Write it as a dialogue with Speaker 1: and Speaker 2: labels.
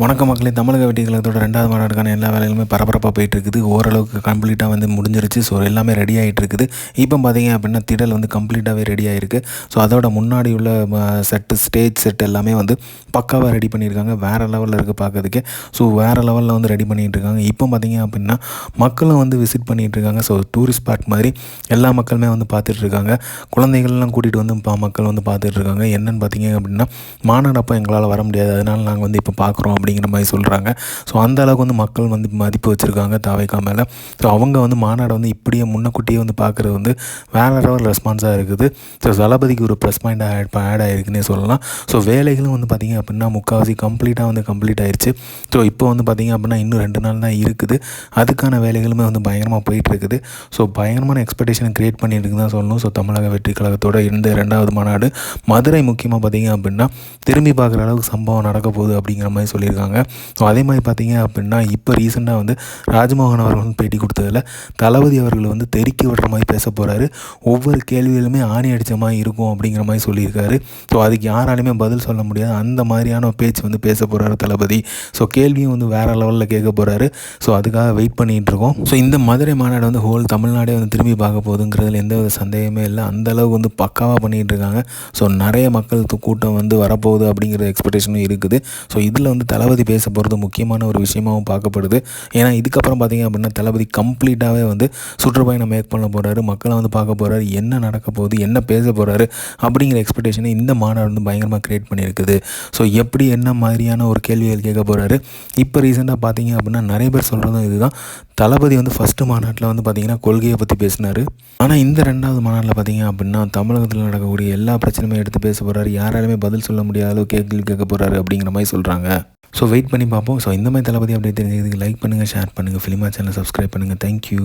Speaker 1: வணக்கம் மக்களே. தமிழக வெட்டி கழகத்தோட ரெண்டாவது மாநாடுக்கான எல்லா வேலைகளுமே பரபரப்பாக போயிட்டு இருக்குது ஓரளவுக்கு கம்ப்ளீட்டாக வந்து முடிஞ்சிருச்சு. ஸோ எல்லாமே ரெடி ஆகிட்டு இருக்குது இப்போ பார்த்தீங்க அப்படின்னா திடல் வந்து கம்ப்ளீட்டாகவே ரெடி ஆகிருக்கு ஸோ அதோட முன்னாடி உள்ள செட்டு ஸ்டேஜ் செட் எல்லாமே வந்து பக்காவாக ரெடி பண்ணியிருக்காங்க. வேறு லெவலில் இருக்குது பார்க்கறதுக்கே ஸோ வேறு லெவலில் வந்து ரெடி பண்ணிகிட்டு இருக்காங்க இப்போ பார்த்தீங்க அப்படின்னா மக்களும் வந்து விசிட் பண்ணிகிட்டு இருக்காங்க ஸோ டூரிஸ்ட் ஸ்பாட் மாதிரி எல்லா மக்களுமே வந்து பார்த்துட்டு இருக்காங்க குழந்தைகள்லாம் கூட்டிகிட்டு வந்து பா மக்கள் வந்து பார்த்துட்டு இருக்காங்க என்னென்னு பார்த்தீங்க அப்படின்னா மாநாடு அப்போ எங்களால் வர முடியாது. அதனால் நாங்கள் வந்து இப்போ பார்க்குறோம் அப்படிங்கிற மாதிரி சொல்கிறாங்க ஸோ அந்த அளவுக்கு வந்து மக்கள் வந்து மதிப்பு வச்சுருக்காங்க தாவைக்கா மேலே. ஸோ அவங்க வந்து மாநாடை வந்து இப்படியே முன்னக்கூட்டியே வந்து பார்க்குறது வந்து வேற லெவல் ரெஸ்பான்ஸாக இருக்குது. ஸோ தளபதிக்கு ஒரு ப்ளஸ் பாயிண்ட் ஆட் ஆட் ஆகிருக்குன்னே சொல்லலாம். ஸோ வேலைகளும் வந்து பார்த்திங்க அப்படின்னா முக்கால்வாசி கம்ப்ளீட்டாக வந்து கம்ப்ளீட் ஆயிடுச்சு ஸோ இப்போ வந்து பார்த்திங்க அப்படின்னா இன்னும் ரெண்டு நாள் தான் இருக்குது. அதுக்கான வேலைகளுமே வந்து பயங்கரமாக போயிட்டுருக்குது. ஸோ பயங்கரமான எக்ஸ்பெக்டேஷனை க்ரியேட் பண்ணிட்டு தான் சொல்லணும். ஸோ தமிழக வெற்றி கழகத்தோட இந்த ரெண்டாவது மாநாடு. மதுரை முக்கியமாக பார்த்திங்க அப்படின்னா திரும்பி பார்க்குற அளவுக்கு சம்பவம் நடக்க போகுது அப்படிங்கிற மாதிரி சொல்லியிருக்காங்க. ஸோ அதே மாதிரி பார்த்தீங்க அப்படின்னா இப்போ ரீசெண்டாக வந்து ராஜ்மோகன் அவர்கள் வந்து பேட்டி கொடுத்ததில் தளபதி அவர்கள் வந்து தெருக்கி விடுற மாதிரி பேச போகிறாரு ஒவ்வொரு கேள்வியிலுமே ஆணி அடித்த மாதிரி இருக்கும் அப்படிங்கிற மாதிரி சொல்லியிருக்காரு. ஸோ அதுக்கு யாராலையுமே பதில் சொல்ல முடியாது. அந்த மாதிரியான பேச்சு வந்து பேச போகிறாரு தளபதி. ஸோ கேள்வியும் வந்து வேறு லெவலில் கேட்க போகிறாரு ஸோ அதுக்காக வெயிட் பண்ணிகிட்டு இருக்கோம். ஸோ இந்த மதுரை மாநாடு வந்து ஹோல் தமிழ்நாடே வந்து திரும்பி பார்க்க போகுதுங்கிறதுல எந்த வித சந்தேகமே இல்லை. அந்தளவுக்கு வந்து பக்காவாக பண்ணிகிட்டு இருக்காங்க. ஸோ நிறைய மக்கள் கூட்டம் வந்து வரப்போகுது அப்படிங்கிற எக்ஸ்பெக்டேஷனும் இருக்குது. ஸோ இதில் வந்து தளபதி பேச போகிறது முக்கியமான ஒரு விஷயமாகவும் பார்க்கப்படுது. ஏன்னா இதுக்கப்புறம் பார்த்திங்க அப்படின்னா தளபதி கம்ப்ளீட்டாகவே வந்து சுற்றுப்பயணம் மேக் பண்ண போகிறாரு மக்களை வந்து பார்க்க போகிறாரு என்ன நடக்க போகுது? என்ன பேச போகிறாரு அப்படிங்கிற எக்ஸ்பெக்டேஷனை இந்த மாநாடு வந்து பயங்கரமாக க்ரியேட் பண்ணியிருக்குது. ஸோ எப்படி என்ன மாதிரியான ஒரு கேள்விகள் கேட்க போகிறாரு இப்போ ரீசெண்டாக பார்த்தீங்க அப்படின்னா நிறைய பேர் சொல்கிறதும் இதுதான். தளபதி வந்து ஃபஸ்ட்டு மாநாட்டில் வந்து பார்த்திங்கன்னா கொள்கையை பற்றி பேசினார். ஆனால் இந்த ரெண்டாவது மாநாட்டில் பார்த்தீங்க அப்படின்னா தமிழகத்தில் நடக்கக்கூடிய எல்லா பிரச்சனையுமே எடுத்து பேச போகிறாரு யாராலுமே பதில் சொல்ல முடியாத அளவு கேள்வி கேட்க போகிறாரு அப்படிங்கிற மாதிரி சொல்கிறாங்க ஸோ வெயிட் பண்ணி பார்ப்போம். ஸோ இந்த மாதிரி தளபதி அப்படி தெரிஞ்சதுக்கு லைக் பண்ணுங்கள் ஷேர் பண்ணுங்கள் ஃபிலிமா சேனல் சப்ஸ்கிரைப் பண்ணுங்கள் தேங்க்யூ